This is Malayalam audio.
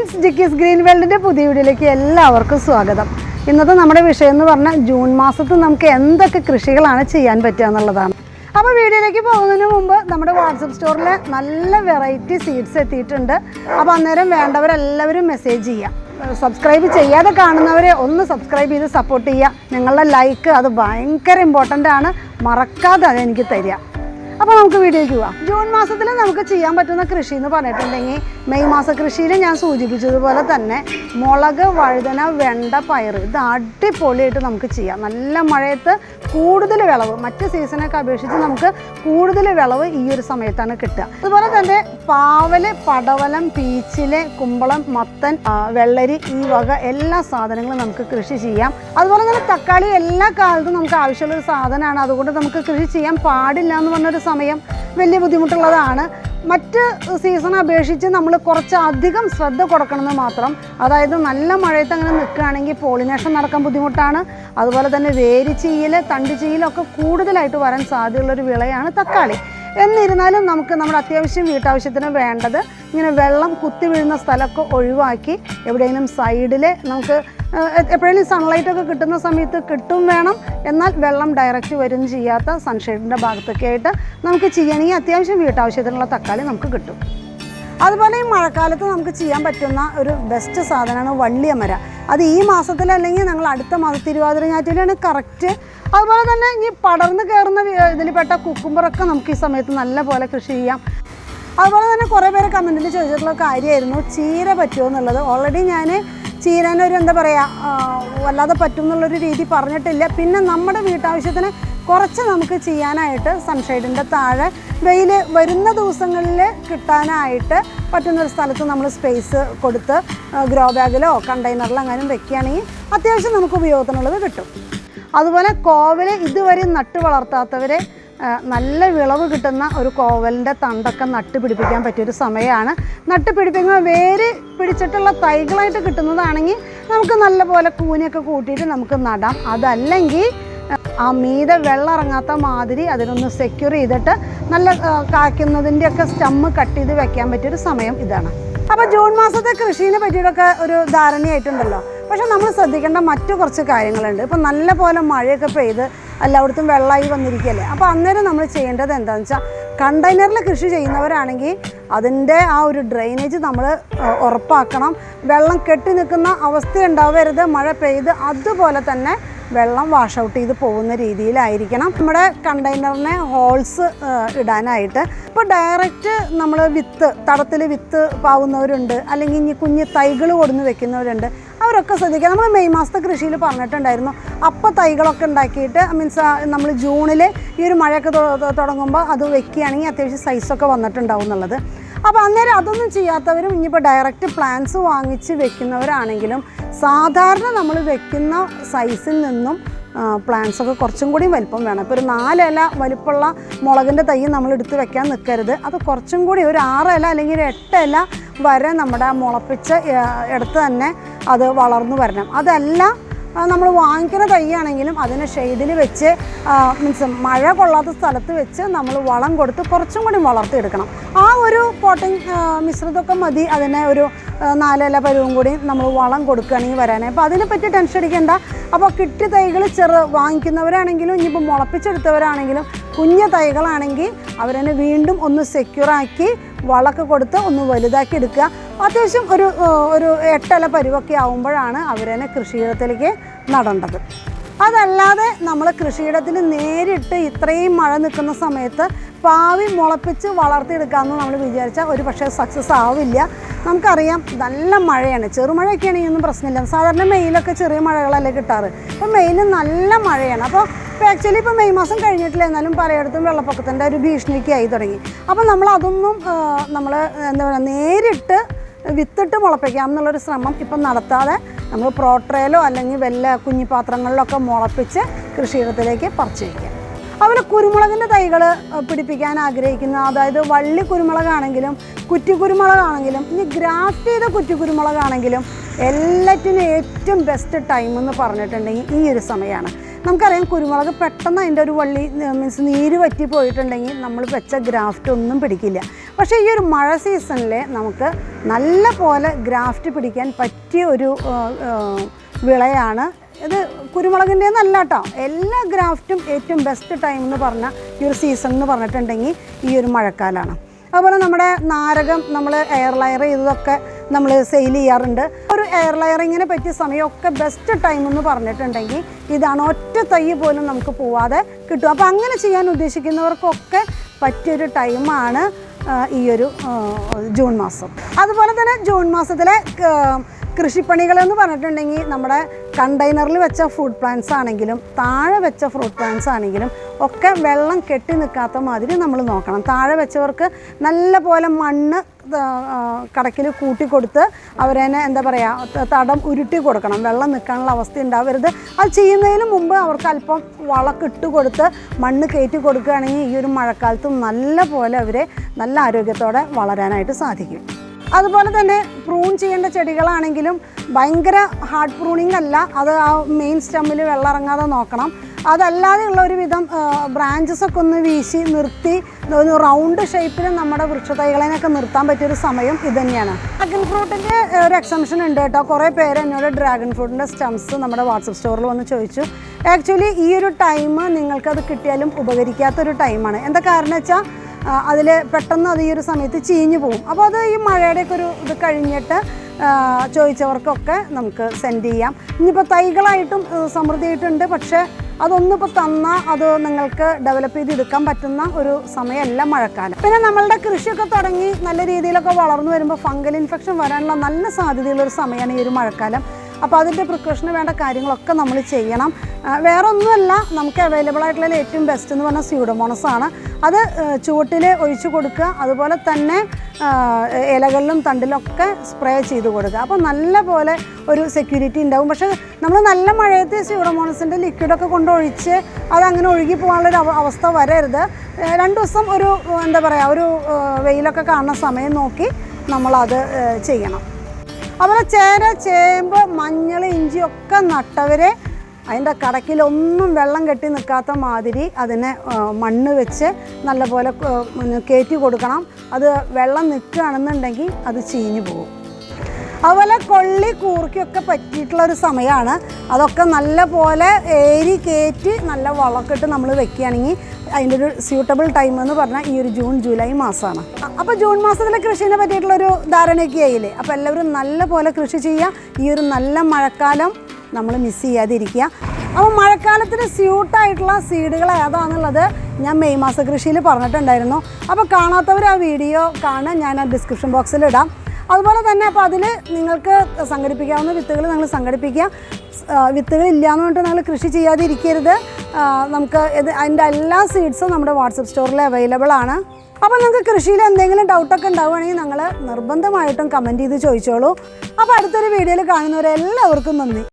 ഫ്രണ്ട്സ് ജിക്കീസ് ഗ്രീൻ വേൾഡിന്റെ പുതിയ വീഡിയോയിലേക്ക് എല്ലാവർക്കും സ്വാഗതം. ഇന്നത്തെ നമ്മുടെ വിഷയം എന്ന് പറഞ്ഞാൽ ജൂൺ മാസത്തിൽ നമുക്ക് എന്തൊക്കെ കൃഷികളാണ് ചെയ്യാൻ പറ്റുക എന്നുള്ളതാണ്. അപ്പോൾ വീഡിയോയിലേക്ക് പോകുന്നതിന് മുമ്പ് നമ്മുടെ വാട്സപ്പ് സ്റ്റോറിൽ നല്ല വെറൈറ്റി സീഡ്സ് എത്തിയിട്ടുണ്ട്. അപ്പോൾ അന്നേരം വേണ്ടവരെല്ലാവരും മെസ്സേജ് ചെയ്യാം. സബ്സ്ക്രൈബ് ചെയ്യാതെ കാണുന്നവരെ ഒന്ന് സബ്സ്ക്രൈബ് ചെയ്ത് സപ്പോർട്ട് ചെയ്യുക. നിങ്ങളുടെ ലൈക്ക് അത് ഭയങ്കര ഇമ്പോർട്ടന്റ് ആണ്. മറക്കാതെ അത് എനിക്ക് തരിക. അപ്പോൾ നമുക്ക് വീഡിയോയ്ക്ക് പോവാം. ജൂൺ മാസത്തിൽ നമുക്ക് ചെയ്യാൻ പറ്റുന്ന കൃഷി എന്ന് പറഞ്ഞിട്ടുണ്ടെങ്കിൽ മെയ് മാസ കൃഷിയിൽ ഞാൻ സൂചിപ്പിച്ചതുപോലെ തന്നെ മുളക് വഴുതന വെണ്ട പയർ ഇത് അടിപൊളിയായിട്ട് നമുക്ക് ചെയ്യാം. നല്ല മഴയത്ത് കൂടുതൽ വിളവ് മറ്റ് സീസണൊക്കെ അപേക്ഷിച്ച് നമുക്ക് കൂടുതൽ വിളവ് ഈ ഒരു സമയത്താണ് കിട്ടുക. അതുപോലെ തന്നെ പാവൽ പടവലം പീച്ചിൽ കുമ്പളം മത്തൻ വെള്ളരി ഈ വക എല്ലാ സാധനങ്ങളും നമുക്ക് കൃഷി ചെയ്യാം. അതുപോലെ തന്നെ തക്കാളി എല്ലാ കാലത്തും നമുക്ക് ആവശ്യമുള്ള ഒരു സാധനമാണ്. അതുകൊണ്ട് നമുക്ക് കൃഷി ചെയ്യാൻ പാടില്ല എന്ന് പറഞ്ഞൊരു സമയം വലിയ ബുദ്ധിമുട്ടുള്ളതാണ്. മറ്റ് സീസൺ അപേക്ഷിച്ച് നമ്മൾ കുറച്ച് അധികം ശ്രദ്ധ കൊടുക്കണമെന്ന് മാത്രം. അതായത് നല്ല മഴയത്ത് അങ്ങനെ നിൽക്കുകയാണെങ്കിൽ പോളിനേഷൻ നടക്കാൻ ബുദ്ധിമുട്ടാണ്. അതുപോലെ തന്നെ വേരിച്ചീയിൽ തണ്ട് ചീലൊക്കെ കൂടുതലായിട്ട് വരാൻ സാധ്യതയുള്ളൊരു വിളയാണ് തക്കാളി. എന്നിരുന്നാലും നമുക്ക് നമ്മുടെ അത്യാവശ്യം വീട്ടാവശ്യത്തിന് വേണ്ടത് ഇങ്ങനെ വെള്ളം കുത്തി വീഴുന്ന സ്ഥലമൊക്കെ ഒഴിവാക്കി എവിടെയെങ്കിലും സൈഡിൽ നമുക്ക് എപ്പോഴെങ്കിലും സൺലൈറ്റൊക്കെ കിട്ടുന്ന സമയത്ത് കിട്ടും വേണം. എന്നാൽ വെള്ളം ഡയറക്റ്റ് വരും ചെയ്യാത്ത സൺഷെയ്ഡിന്റെ ഭാഗത്തൊക്കെ ആയിട്ട് നമുക്ക് ചെയ്യണമെങ്കിൽ അത്യാവശ്യം വീട്ടാവശ്യത്തിനുള്ള തക്കാളി നമുക്ക് കിട്ടും. അതുപോലെ ഈ മഴക്കാലത്ത് നമുക്ക് ചെയ്യാൻ പറ്റുന്ന ഒരു ബെസ്റ്റ് സാധനമാണ് വള്ളിയമര. അത് ഈ മാസത്തിൽ അല്ലെങ്കിൽ ഞങ്ങൾ അടുത്ത മാസം തിരുവാതിര ഞാറ്റിലാണ് കറക്റ്റ് അതുപോലെ തന്നെ ഇനി പടർന്ന് കയറുന്ന ഇതിൽപ്പെട്ട കുക്കുമ്പറൊക്കെ നമുക്ക് ഈ സമയത്ത് നല്ല പോലെ കൃഷി ചെയ്യാം. അതുപോലെ തന്നെ കുറേ പേര് കമന്റിൽ ചോദിച്ചിട്ടുള്ള കാര്യമായിരുന്നു ചീര പറ്റുമോ എന്നുള്ളത്. ഓൾറെഡി ഞാൻ ചീരനൊരു എന്താ പറയുക വല്ലാതെ പറ്റും എന്നുള്ളൊരു രീതി പറഞ്ഞിട്ടില്ല. പിന്നെ നമ്മുടെ വീട്ടാവശ്യത്തിന് കുറച്ച് നമുക്ക് ചെയ്യാനായിട്ട് സൺഷെയ്ഡിന്റെ താഴെ വെയിൽ വരുന്ന ദിവസങ്ങളിൽ കിട്ടാനായിട്ട് പറ്റുന്നൊരു സ്ഥലത്ത് നമ്മൾ സ്പേസ് കൊടുത്ത് ഗ്രോ ബാഗിലോ കണ്ടെയ്നറിലോ അങ്ങനെ വെക്കുകയാണെങ്കിൽ അത്യാവശ്യം നമുക്ക് ഉപയോഗത്തിനുള്ളത് കിട്ടും. അതുപോലെ കോവൽ ഇതുവരെ നട്ട് വളർത്താത്തവരെ നല്ല വിളവ് കിട്ടുന്ന ഒരു കോവലിന്റെ തണ്ടൊക്കെ നട്ട് പിടിപ്പിക്കാൻ പറ്റിയൊരു സമയമാണ്. നട്ട് പിടിപ്പിക്കുമ്പോൾ വേര് പിടിച്ചിട്ടുള്ള തൈകളായിട്ട് കിട്ടുന്നതാണെങ്കിൽ നമുക്ക് നല്ല പോലെ കൂനിയൊക്കെ കൂട്ടിയിട്ട് നമുക്ക് നടാം. അതല്ലെങ്കിൽ ആ മീതെ വെള്ളം ഇറങ്ങാത്ത മാതിരി അതിനൊന്ന് സെക്യൂർ ചെയ്തിട്ട് നല്ല കായ്ക്കുന്നതിന്റെയൊക്കെ സ്റ്റമ്മ് കട്ട് ചെയ്ത് വെക്കാൻ പറ്റിയൊരു സമയം ഇതാണ്. അപ്പോൾ ജൂൺ മാസത്തെ കൃഷിനെ പറ്റിയിട്ടൊക്കെ ഒരു ധാരണയായിട്ടുണ്ടല്ലോ. പക്ഷെ നമ്മൾ ശ്രദ്ധിക്കേണ്ട മറ്റു കുറച്ച് കാര്യങ്ങളുണ്ട്. ഇപ്പം നല്ല പോലെ മഴയൊക്കെ പെയ്ത് എല്ലായിടത്തും വെള്ളമായി വന്നിരിക്കുകയല്ലേ. അപ്പോൾ അന്നേരം നമ്മൾ ചെയ്യേണ്ടത് എന്താണെന്ന് വെച്ചാൽ കണ്ടെയ്നറിൽ കൃഷി ചെയ്യുന്നവരാണെങ്കിൽ അതിന്റെ ആ ഒരു ഡ്രെയിനേജ് നമ്മൾ ഉറപ്പാക്കണം. വെള്ളം കെട്ടി നിൽക്കുന്ന അവസ്ഥ ഉണ്ടാവരുത്. മഴ പെയ്ത് അതുപോലെ തന്നെ വെള്ളം വാഷ് ഔട്ട് ചെയ്ത് പോകുന്ന രീതിയിലായിരിക്കണം. നമ്മുടെ കണ്ടെയ്നറിനെ ഹോൾസ് ഇടാനായിട്ട്. ഇപ്പോൾ ഡയറക്റ്റ് നമ്മൾ വിത്ത് തടത്തിൽ വിത്ത് പാവുന്നവരുണ്ട്. അല്ലെങ്കിൽ ഇനി കുഞ്ഞ് തൈകൾ കൊടുന്ന് വെക്കുന്നവരുണ്ട്. അവരൊക്കെ ശ്രദ്ധിക്കുക നമ്മൾ മെയ് മാസത്തെ കൃഷിയിൽ പറഞ്ഞിട്ടുണ്ടായിരുന്നു. അപ്പോൾ തൈകളൊക്കെ ഉണ്ടാക്കിയിട്ട് മീൻസ് നമ്മൾ ജൂണിൽ ഈ ഒരു മഴയൊക്കെ തുടങ്ങുമ്പോൾ അത് വെക്കുകയാണെങ്കിൽ അത്യാവശ്യം സൈസൊക്കെ വന്നിട്ടുണ്ടാവും എന്നുള്ളത്. അപ്പോൾ അന്നേരം അതൊന്നും ചെയ്യാത്തവരും ഇനിയിപ്പോൾ ഡയറക്റ്റ് പ്ലാൻസ് വാങ്ങിച്ച് വെക്കുന്നവരാണെങ്കിലും സാധാരണ നമ്മൾ വെക്കുന്ന സൈസിൽ നിന്നും പ്ലാന്റ്സ് ഒക്കെ കുറച്ചും കൂടി വലിപ്പം വേണം. ഇപ്പോൾ ഒരു നാലില വലിപ്പമുള്ള മുളകിന്റെ തൈ നമ്മൾ എടുത്ത് വെക്കാൻ നിൽക്കരുത് അത് കുറച്ചും കൂടി ഒരു ആറില അല്ലെങ്കിൽ ഒരു എട്ടില വരെ നമ്മുടെ മുളപ്പിച്ച ആ, ഇടത്ത് തന്നെ അത് വളർന്നു വരണം. അതല്ല നമ്മൾ വാങ്ങിക്കുന്ന തൈയാണെങ്കിലും അതിനെ ഷെയ്ഡിൽ വെച്ച് മീൻസ് മഴ കൊള്ളാത്ത സ്ഥലത്ത് വെച്ച് നമ്മൾ വളം കൊടുത്ത് കുറച്ചും കൂടി വളർത്തിയെടുക്കണം. ആ ഒരു പോട്ടിങ് മിശ്രിതമൊക്കെ മതി. അതിനെ ഒരു നാലല പരുവും കൂടി നമ്മൾ വളം കൊടുക്കുകയാണെങ്കിൽ വരാനേ. അപ്പോൾ അതിനെ പറ്റി ടെൻഷൻ അടിക്കേണ്ട. അപ്പോൾ കിട്ടി തൈകൾ ചെറു വാങ്ങിക്കുന്നവരാണെങ്കിലും ഇനിയിപ്പോൾ മുളപ്പിച്ചെടുത്തവരാണെങ്കിലും കുഞ്ഞ തൈകളാണെങ്കിൽ അവരതിനെ വീണ്ടും ഒന്ന് സെക്യൂറാക്കി വളമൊക്കെ കൊടുത്ത് ഒന്ന് വലുതാക്കി എടുക്കുക. അത്യാവശ്യം ഒരു ഒരു എട്ടല പരുവൊക്കെ ആവുമ്പോഴാണ് അവരതിനെ കൃഷിയിടത്തിലേക്ക് നടേണ്ടത് അതല്ലാതെ നമ്മൾ കൃഷിയിടത്തിൽ നേരിട്ട് ഇത്രയും മഴ നിൽക്കുന്ന സമയത്ത് പാവി മുളപ്പിച്ച് വളർത്തിയെടുക്കാമെന്ന് നമ്മൾ വിചാരിച്ചാൽ ഒരു പക്ഷേ സക്സസ് ആവില്ല. നമുക്കറിയാം നല്ല മഴയാണ്. ചെറുമഴയൊക്കെ ആണെങ്കിൽ ഒന്നും പ്രശ്നമില്ല. സാധാരണ മെയിലൊക്കെ ചെറിയ മഴകളല്ലേ കിട്ടാറ്. അപ്പോൾ മെയിൽ നല്ല മഴയാണ്. അപ്പോൾ ഇപ്പോൾ ആക്ച്വലി ഇപ്പോൾ മെയ് മാസം കഴിഞ്ഞിട്ടില്ല. എന്നാലും പലയിടത്തും വെള്ളപ്പൊക്കത്തിന്റെ ഒരു ഭീഷണിയൊക്കെ ആയി തുടങ്ങി. അപ്പോൾ നമ്മൾ അതൊന്നും നമ്മൾ എന്താ പറയുക നേരിട്ട് വിത്തിട്ട് മുളപ്പിക്കാം എന്നുള്ളൊരു ശ്രമം ഇപ്പം നടത്താതെ നമ്മൾ പ്രോട്രയിലോ അല്ലെങ്കിൽ വല്ല കുഞ്ഞിപ്പാത്രങ്ങളിലൊക്കെ മുളപ്പിച്ച് കൃഷിയിടത്തിലേക്ക് പറിച്ചു അതുപോലെ കുരുമുളകിന്റെ തൈകൾ പിടിപ്പിക്കാൻ ആഗ്രഹിക്കുന്ന അതായത് വള്ളി കുരുമുളകാണെങ്കിലും കുറ്റി കുരുമുളകാണെങ്കിലും ഇനി ഗ്രാഫ്റ്റ് ചെയ്ത കുറ്റി കുരുമുളകാണെങ്കിലും എല്ലാറ്റിനും ഏറ്റവും ബെസ്റ്റ് ടൈം എന്ന് പറഞ്ഞിട്ടുണ്ടെങ്കിൽ ഈ ഒരു സമയമാണ് നമുക്കറിയാം കുരുമുളക് പെട്ടെന്ന് അതിന്റെ ഒരു വള്ളി മീൻസ് നീര് വറ്റി പോയിട്ടുണ്ടെങ്കിൽ നമ്മൾ വെച്ച ഗ്രാഫ്റ്റ് ഒന്നും പിടിക്കില്ല. പക്ഷേ ഈ ഒരു മഴ സീസണിൽ നമുക്ക് നല്ല പോലെ ഗ്രാഫ്റ്റ് പിടിക്കാൻ പറ്റിയ ഒരു വിളയാണ് ഇത് കുരുമുളകിന്റെ നല്ല കേട്ടോ. എല്ലാ ഗ്രാഫ്റ്റും ഏറ്റവും ബെസ്റ്റ് ടൈം എന്ന് പറഞ്ഞാൽ ഈ ഒരു സീസൺ എന്ന് പറഞ്ഞിട്ടുണ്ടെങ്കിൽ ഈ ഒരു മഴക്കാലമാണ് അതുപോലെ നമ്മുടെ നാരകം നമ്മൾ എയർ ലയർ ചെയ്തതൊക്കെ നമ്മൾ സെയിൽ ചെയ്യാറുണ്ട്. ഒരു എയർ ലയറിങ്ങിനെ പറ്റിയ സമയമൊക്കെ ബെസ്റ്റ് ടൈം എന്ന് പറഞ്ഞിട്ടുണ്ടെങ്കിൽ ഇതാണ് ഒറ്റ തൈ പോലും നമുക്ക് പോവാതെ കിട്ടും. അപ്പോൾ അങ്ങനെ ചെയ്യാൻ ഉദ്ദേശിക്കുന്നവർക്കൊക്കെ പറ്റിയൊരു ടൈമാണ് ഈ ഒരു ജൂൺ മാസം. അതുപോലെ തന്നെ ജൂൺ മാസത്തിലെ കൃഷിപ്പണികളെന്ന് പറഞ്ഞിട്ടുണ്ടെങ്കിൽ നമ്മുടെ കണ്ടെയ്നറിൽ വെച്ച ഫുഡ് പ്ലാന്റ്സ് ആണെങ്കിലും താഴെ വെച്ച ഫ്രൂട്ട് പ്ലാന്റ്സ് ആണെങ്കിലും ഒക്കെ വെള്ളം കെട്ടി നിൽക്കാത്ത മാതിരി നമ്മൾ നോക്കണം. താഴെ വെച്ചവർക്ക് നല്ല പോലെ മണ്ണ് കടക്കിൽ കൂട്ടിക്കൊടുത്ത് അവരതിനെ എന്താ പറയുക തടം ഉരുട്ടി കൊടുക്കണം. വെള്ളം നിൽക്കാനുള്ള അവസ്ഥ ഉണ്ടാവരുത്. അത് ചെയ്യുന്നതിന് മുമ്പ് അവർക്ക് അല്പം വളക്കിട്ട് കൊടുത്ത് മണ്ണ് കയറ്റി കൊടുക്കുകയാണെങ്കിൽ ഈ ഒരു മഴക്കാലത്ത് നല്ല പോലെ അവരെ നല്ല ആരോഗ്യത്തോടെ വളരാനായിട്ട് സാധിക്കും. അതുപോലെ തന്നെ പ്രൂൺ ചെയ്യേണ്ട ചെടികളാണെങ്കിലും ഭയങ്കര ഹാർഡ് പ്രൂണിംഗ് അല്ല. അത് ആ മെയിൻ സ്റ്റമ്മിൽ വെള്ളം ഇറങ്ങാതെ നോക്കണം. അതല്ലാതെയുള്ള ഒരു വിധം ബ്രാഞ്ചസ് ഒക്കെ ഒന്ന് വീശി നിർത്തി ഒരു റൗണ്ട് ഷേപ്പിൽ നമ്മുടെ വൃക്ഷതൈകളെയൊക്കെ നിർത്താൻ പറ്റിയൊരു സമയം ഇത് തന്നെയാണ് ഡ്രാഗൺ ഫ്രൂട്ടിന്റെ ഒരു എക്സംഷൻ ഉണ്ട് കേട്ടോ. കുറേ പേര് എന്നോട് ഡ്രാഗൺ ഫ്രൂട്ടിന്റെ സ്റ്റംസ് നമ്മുടെ വാട്സപ്പ് സ്റ്റോറിൽ വന്ന് ചോദിച്ചു. ആക്ച്വലി ഈ ഒരു ടൈം നിങ്ങൾക്കത് കിട്ടിയാലും ഉപകരിക്കാത്തൊരു ടൈമാണ് എന്താ കാരണം വെച്ചാൽ അതിൽ പെട്ടെന്ന് അത് ഈ ഒരു സമയത്ത് ചീഞ്ഞു പോകും. അപ്പോൾ അത് ഈ മഴയുടെയൊക്കെ ഒരു ഇത് കഴിഞ്ഞിട്ട് ചോദിച്ചവർക്കൊക്കെ നമുക്ക് സെൻഡ് ചെയ്യാം. ഇനിയിപ്പോൾ തൈകളായിട്ടും സമൃദ്ധിയായിട്ടുണ്ട്. പക്ഷേ അതൊന്നിപ്പോൾ തന്നാൽ അത് നിങ്ങൾക്ക് ഡെവലപ്പ് ചെയ്തെടുക്കാൻ പറ്റുന്ന ഒരു സമയമല്ല മഴക്കാലം. പിന്നെ നമ്മളുടെ കൃഷിയൊക്കെ തുടങ്ങി നല്ല രീതിയിലൊക്കെ വളർന്നു വരുമ്പോൾ ഫംഗൽ ഇൻഫെക്ഷൻ വരാനുള്ള നല്ല സാധ്യതയുള്ള ഒരു സമയമാണ് ഈ ഒരു മഴക്കാലം. അപ്പോൾ അതിന്റെ പ്രിക്കോഷന് വേണ്ട കാര്യങ്ങളൊക്കെ നമ്മൾ ചെയ്യണം. വേറെ ഒന്നുമല്ല നമുക്ക് അവൈലബിൾ ആയിട്ടുള്ള ഏറ്റവും ബെസ്റ്റ് എന്ന് പറഞ്ഞാൽ സ്യൂഡോമോണസ് ആണ്. അത് ചുവട്ടിൽ ഒഴിച്ചു കൊടുക്കുക. അതുപോലെ തന്നെ ഇലകളിലും തണ്ടിലൊക്കെ സ്പ്രേ ചെയ്ത് കൊടുക്കുക. അപ്പോൾ നല്ല പോലെ ഒരു സെക്യൂരിറ്റി ഉണ്ടാവും. പക്ഷേ നമ്മൾ നല്ല മഴയത്ത് സ്യൂഡോമോണസിന്റെ ലിക്വിഡൊക്കെ കൊണ്ടൊഴിച്ച് അതങ്ങനെ ഒഴുകി പോകാനുള്ളൊരു അവസ്ഥ വരരുത്. രണ്ട് ദിവസം ഒരു എന്താ പറയുക ഒരു വെയിലൊക്കെ കാണുന്ന സമയം നോക്കി നമ്മളത് ചെയ്യണം. അതുപോലെ ചേര ചേമ്പ് മഞ്ഞൾ ഇഞ്ചി ഒക്കെ നട്ടവരെ അതിന്റെ കടക്കിലൊന്നും വെള്ളം കെട്ടി നിൽക്കാത്ത മാതിരി അതിനെ മണ്ണ് വെച്ച് നല്ലപോലെ കയറ്റി കൊടുക്കണം. അത് വെള്ളം നിൽക്കുകയാണെന്നുണ്ടെങ്കിൽ അത് ചീഞ്ഞു പോകും. അതുപോലെ കൊള്ളി കൂർക്കൊക്കെ പറ്റിയിട്ടുള്ള ഒരു സമയമാണ്. അതൊക്കെ നല്ല പോലെ ഏരി കയറ്റി നല്ല വളമൊക്കെ നമ്മൾ വെക്കുകയാണെങ്കിൽ അതിന്റെ ഒരു സ്യൂട്ടബിൾ ടൈം എന്ന് പറഞ്ഞാൽ ഈ ഒരു ജൂൺ ജൂലൈ മാസമാണ്. അപ്പോൾ ജൂൺ മാസത്തിലെ കൃഷിനെ പറ്റിയിട്ടുള്ളൊരു ധാരണയൊക്കെ ആയില്ലേ? അപ്പോൾ എല്ലാവരും നല്ല പോലെ കൃഷി ചെയ്യുക. ഈ ഒരു നല്ല മഴക്കാലം നമ്മൾ മിസ് ചെയ്യാതിരിക്കുക. അപ്പോൾ മഴക്കാലത്തിന് സ്യൂട്ടായിട്ടുള്ള സീഡുകൾ ഏതാണെന്നുള്ളത് ഞാൻ മെയ് മാസ കൃഷിയിൽ പറഞ്ഞിട്ടുണ്ടായിരുന്നു. അപ്പോൾ കാണാത്തവർ ആ വീഡിയോ കാണാൻ ഞാൻ ആ ഡിസ്ക്രിപ്ഷൻ ബോക്സിൽ ഇടാം. അതുപോലെ തന്നെ അപ്പോൾ അതിൽ നിങ്ങൾക്ക് സംഘടിപ്പിക്കാവുന്ന വിത്തുകൾ നിങ്ങൾ സംഘടിപ്പിക്കുക വിത്തുകൾ ഇല്ലയെന്ന് പറഞ്ഞിട്ട് നിങ്ങൾ കൃഷി ചെയ്യാതിരിക്കരുത്. നമുക്ക് ഇത് അതിന്റെ എല്ലാ സീഡ്സും നമ്മുടെ വാട്സപ്പ് സ്റ്റോറിൽ അവൈലബിൾ ആണ്. അപ്പോൾ നിങ്ങൾക്ക് കൃഷിയിൽ എന്തെങ്കിലും ഡൗട്ടൊക്കെ ഉണ്ടാവുകയാണെങ്കിൽ നിങ്ങൾ നിർബന്ധമായിട്ടും കമന്റ് ചെയ്ത് ചോദിച്ചോളൂ. അപ്പോൾ അടുത്തൊരു വീഡിയോയിൽ കാണുന്നവരെല്ലാവർക്കും നന്ദി.